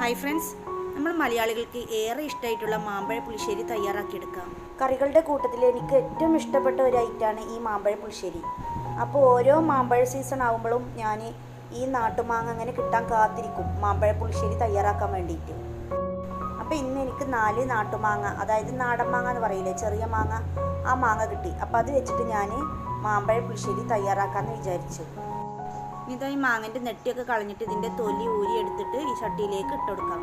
Hi friends നമ്മൾ മലയാളികൾക്ക് ഏറെ ഇഷ്ടമായിട്ടുള്ള മാമ്പഴ പുളിശ്ശേരി തയ്യാറാക്കിയെടുക്കാം. കറികളുടെ കൂട്ടത്തിൽ എനിക്ക് ഏറ്റവും ഇഷ്ടപ്പെട്ട ഒരു ഐറ്റമാണ് ഈ മാമ്പഴ പുളിശ്ശേരി. അപ്പോൾ ഓരോ മാമ്പഴ സീസൺ ആകുമ്പോഴും ഞാൻ ഈ നാട്ടുമാങ്ങ അങ്ങനെ കിട്ടാൻ കാത്തിരിക്കും മാമ്പഴ പുളിശ്ശേരി തയ്യാറാക്കാൻ വേണ്ടിയിട്ട്. അപ്പോൾ ഇന്ന് എനിക്ക് നാല് നാട്ടുമാങ്ങ അതായത് നാടൻ മാങ്ങ എന്ന് പറയില്ലേ ചെറിയ മാങ്ങ ആ മാങ്ങ കിട്ടി. അപ്പോൾ അത് വെച്ചിട്ട് ഞാൻ മാമ്പഴ പുളിശ്ശേരി തയ്യാറാക്കാമെന്ന് വിചാരിച്ചു. ഇനി ഇതാ ഈ മാങ്ങന്റെ നെട്ടിയൊക്കെ കളഞ്ഞിട്ട് ഇതിന്റെ തൊലി ഊരി എടുത്തിട്ട് ഈ ചട്ടിയിലേക്ക് ഇട്ടുകൊടുക്കാം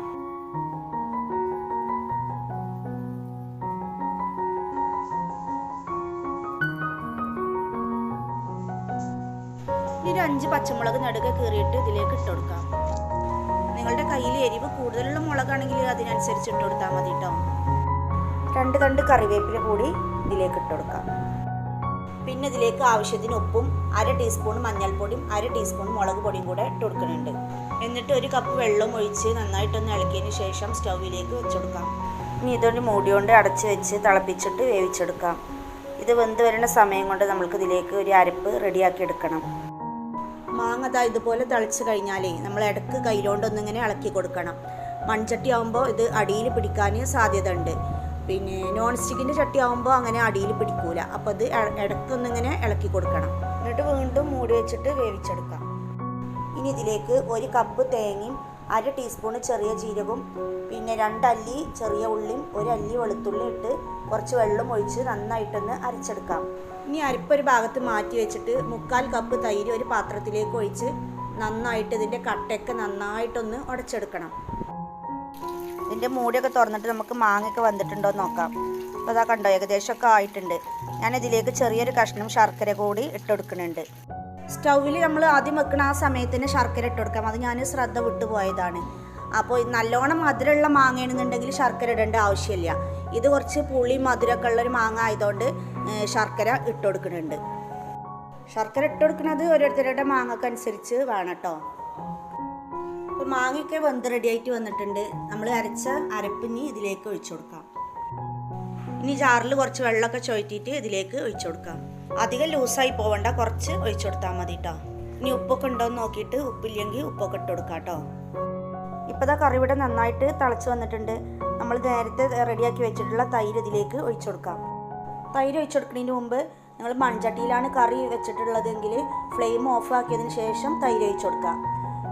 ഇനി ഒരു അഞ്ച് പച്ചമുളക് നടുക കീറിയിട്ട് ഇതിലേക്ക് ഇട്ട് കൊടുക്കാം. നിങ്ങളുടെ കയ്യിൽ എരിവ് കൂടുതലുള്ള മുളകാണെങ്കിൽ അതിനനുസരിച്ച് ഇട്ട് കൊടുത്താൽ മതി കേട്ടോ. രണ്ട് തണ്ട് കറിവേപ്പില കൂടി ഇതിലേക്ക് ഇട്ട് കൊടുക്കാം. പിന്നെ ഇതിലേക്ക് ആവശ്യത്തിന് ഉപ്പും അര ടീസ്പൂൺ മഞ്ഞൾപ്പൊടിയും അര ടീസ്പൂൺ മുളക് പൊടിയും കൂടെ ഇട്ട് കൊടുക്കുന്നുണ്ട്. എന്നിട്ട് ഒരു കപ്പ് വെള്ളം ഒഴിച്ച് നന്നായിട്ടൊന്ന് ഇളക്കിയതിന് ശേഷം സ്റ്റൗവിലേക്ക് വെച്ചെടുക്കാം. ഇനി ഇതൊരു മൂടി കൊണ്ട് അടച്ച് വെച്ച് തിളപ്പിച്ചിട്ട് വേവിച്ചെടുക്കാം. ഇത് വെന്ത് വരുന്ന സമയം കൊണ്ട് നമ്മൾക്ക് ഇതിലേക്ക് ഒരു അരപ്പ് റെഡിയാക്കി എടുക്കണം. മാങ്ങ ദാ ഇതുപോലെ തിളച്ച് കഴിഞ്ഞാലേ നമ്മൾ ഇടയ്ക്ക് കയ്യിലോണ്ടൊന്നിങ്ങനെ ഇളക്കി കൊടുക്കണം. മൺചട്ടി ആകുമ്പോൾ ഇത് അടിയിൽ പിടിക്കാൻ സാധ്യത ഉണ്ട് പിന്നെ നോൺ സ്റ്റിക്കിന്റെ ചട്ടി ആകുമ്പോൾ അങ്ങനെ അടിയിൽ പിടിക്കൂല. അപ്പോൾ അത് ഇടക്കൊന്നിങ്ങനെ ഇളക്കി കൊടുക്കണം. എന്നിട്ട് വീണ്ടും മൂടി വെച്ചിട്ട് വേവിച്ചെടുക്കാം. ഇനി ഇതിലേക്ക് ഒരു കപ്പ് തേങ്ങയും അര ടീസ്പൂൺ ചെറിയ ജീരകവും പിന്നെ രണ്ടല്ലി ചെറിയ ഉള്ളിയും ഒരു അല്ലി വെളുത്തുള്ളി ഇട്ട് കുറച്ച് വെള്ളം ഒഴിച്ച് നന്നായിട്ടൊന്ന് അരച്ചെടുക്കാം. ഇനി അരിപ്പൊരു ഭാഗത്ത് മാറ്റി വെച്ചിട്ട് മുക്കാൽ കപ്പ് തൈര് ഒരു പാത്രത്തിലേക്ക് ഒഴിച്ച് നന്നായിട്ട് ഇതിന്റെ കട്ടയൊക്കെ നന്നായിട്ടൊന്ന് ഉടച്ചെടുക്കണം. ഇതിന്റെ മൂടിയൊക്കെ തുറന്നിട്ട് നമുക്ക് മാങ്ങയൊക്കെ വന്നിട്ടുണ്ടോ എന്ന് നോക്കാം. അപ്പോൾ അതാ കണ്ടോ ഏകദേശമൊക്കെ ആയിട്ടുണ്ട്. ഞാൻ ഇതിലേക്ക് ചെറിയൊരു കഷ്ണം ശർക്കര കൂടി ഇട്ടെടുക്കുന്നുണ്ട്. സ്റ്റൗവിൽ നമ്മൾ ആദ്യം വെക്കുന്ന ആ സമയത്തിന് ശർക്കര ഇട്ട് കൊടുക്കാം അത് ഞാൻ ശ്രദ്ധ വിട്ടുപോയതാണ്. അപ്പോൾ നല്ലോണം മധുരമുള്ള മാങ്ങയാണെന്നുണ്ടെങ്കിൽ ശർക്കര ഇടേണ്ട ആവശ്യമില്ല. ഇത് കുറച്ച് പുളി മധുരമൊക്കെ ഉള്ളൊരു മാങ്ങ ആയതുകൊണ്ട് ശർക്കര ഇട്ട് കൊടുക്കുന്നുണ്ട് ശർക്കര ഇട്ട് കൊടുക്കുന്നത് ഓരോരുത്തരുടെ മാങ്ങക്കനുസരിച്ച് വേണം കേട്ടോ. അപ്പോൾ മാങ്ങയൊക്കെ വെന്ത് റെഡിയായിട്ട് വന്നിട്ടുണ്ട്. നമ്മൾ അരച്ച അരപ്പിനി ഇതിലേക്ക് ഒഴിച്ചു കൊടുക്കാം. ഇനി ജാറിൽ കുറച്ച് വെള്ളമൊക്കെ ചുഴറ്റിയിട്ട് ഇതിലേക്ക് ഒഴിച്ചു കൊടുക്കാം. അധികം ലൂസായി പോവണ്ട കുറച്ച് ഒഴിച്ചു കൊടുത്താൽ മതി കേട്ടോ ഇനി ഉപ്പൊക്കെ ഉണ്ടോ എന്ന് നോക്കിയിട്ട് ഉപ്പില്ലെങ്കിൽ ഉപ്പൊക്കെ ഇട്ട് കൊടുക്കാം കേട്ടോ ഇപ്പോൾ ആ കറി ഇവിടെ നന്നായിട്ട് തിളച്ച് വന്നിട്ടുണ്ട്. നമ്മൾ നേരത്തെ റെഡിയാക്കി വെച്ചിട്ടുള്ള തൈര് ഇതിലേക്ക് ഒഴിച്ചു കൊടുക്കാം. തൈര് ഒഴിച്ചു കൊടുക്കുന്നതിന് മുമ്പ് നിങ്ങൾ മൺചട്ടിയിലാണ് കറി വെച്ചിട്ടുള്ളതെങ്കിൽ ഫ്ലെയിം ഓഫ് ആക്കിയതിന് ശേഷം തൈര് ഒഴിച്ചു കൊടുക്കാം.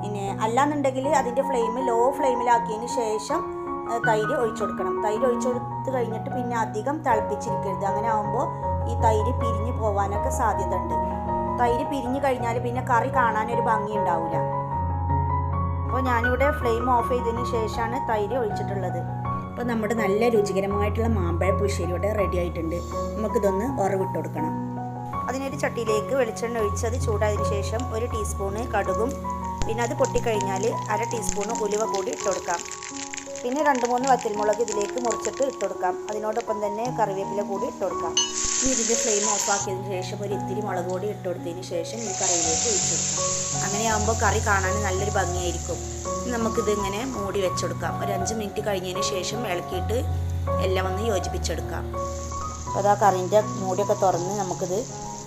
പിന്നെ അല്ലാന്നുണ്ടെങ്കിൽ അതിന്റെ ഫ്ലെയിം ലോ ഫ്ലെയിമിലാക്കിയതിന് ശേഷം തൈര് ഒഴിച്ചു കൊടുക്കണം. തൈര് ഒഴിച്ചു കൊടുത്ത് കഴിഞ്ഞിട്ട് പിന്നെ അധികം തിളപ്പിച്ചിരിക്കരുത്. അങ്ങനെ ആകുമ്പോൾ ഈ തൈര് പിരിഞ്ഞു പോകാനൊക്കെ സാധ്യത ഉണ്ട് തൈര് പിരിഞ്ഞു കഴിഞ്ഞാൽ പിന്നെ കറി കാണാനൊരു ഭംഗി ഉണ്ടാവില്ല അപ്പോൾ ഞാനിവിടെ ഫ്ലെയിം ഓഫ് ചെയ്തതിന് ശേഷമാണ് തൈര് ഒഴിച്ചിട്ടുള്ളത്. അപ്പോൾ നമ്മുടെ നല്ല രുചികരമായിട്ടുള്ള മാമ്പഴ പുളിശ്ശേരി ഇവിടെ റെഡി ആയിട്ടുണ്ട്. നമുക്കിതൊന്ന് ഉറവിട്ട് കൊടുക്കണം. അതിനൊരു ചട്ടിയിലേക്ക് വെളിച്ചെണ്ണ ഒഴിച്ച് അത് ചൂടായതിനു ശേഷം ഒരു ടീസ്പൂണ് കടുകും പിന്നെ അത് പൊട്ടിക്കഴിഞ്ഞാൽ അര ടീസ്പൂണ് ഉലുവ കൂടി ഇട്ട് കൊടുക്കാം പിന്നെ രണ്ട് മൂന്ന് വറ്റൽമുളക് ഇതിലേക്ക് മുറിച്ചിട്ട് ഇട്ട് കൊടുക്കാം അതിനോടൊപ്പം തന്നെ കറിവേപ്പില കൂടി ഇട്ട് കൊടുക്കാം ഇനി ഇതിന്റെ ഫ്ലെയിം ഓഫ് ആക്കിയതിന് ശേഷം ഒരു ഇത്തിരി മുളക് പൊടി ഇട്ട് കൊടുത്തതിന് ശേഷം ഈ കറിയിലേക്ക് ഒഴിച്ചു കൊടുക്കാം അങ്ങനെയാകുമ്പോൾ കറി കാണാൻ നല്ലൊരു ഭംഗിയായിരിക്കും. നമുക്കിത് ഇങ്ങനെ മൂടി വെച്ചെടുക്കാം. ഒരു അഞ്ച് മിനിറ്റ് കഴിഞ്ഞതിന് ശേഷം ഇളക്കിയിട്ട് എല്ലാം ഒന്ന് യോജിപ്പിച്ചെടുക്കാം. അപ്പോൾ അത് ആ കറിന്റെ മൂടിയൊക്കെ തുറന്ന് നമുക്കിത്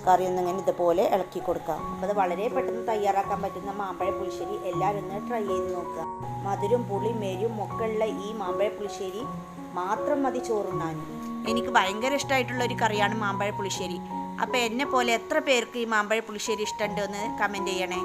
കറി ഒന്നിങ്ങനെ ഇതുപോലെ ഇളക്കി കൊടുക്കാം അപ്പോൾ അത് വളരെ പെട്ടെന്ന് തയ്യാറാക്കാൻ പറ്റുന്ന മാമ്പഴ പുളിശ്ശേരി എല്ലാവരും ഒന്ന് ട്രൈ ചെയ്ത് നോക്കുക. മധുരം പുളി മെരും ഒക്കെ ഉള്ള ഈ മാമ്പഴ പുളിശ്ശേരി മാത്രം മതി ചോറുണ്ണാൻ എനിക്ക് ഭയങ്കര ഇഷ്ടമായിട്ടുള്ള ഒരു കറിയാണ് മാമ്പഴ പുളിശ്ശേരി. അപ്പോൾ എന്നെ പോലെ എത്ര പേർക്ക് ഈ മാമ്പഴ പുളിശ്ശേരി ഇഷ്ടമുണ്ടെന്ന് കമന്റ് ചെയ്യണേ.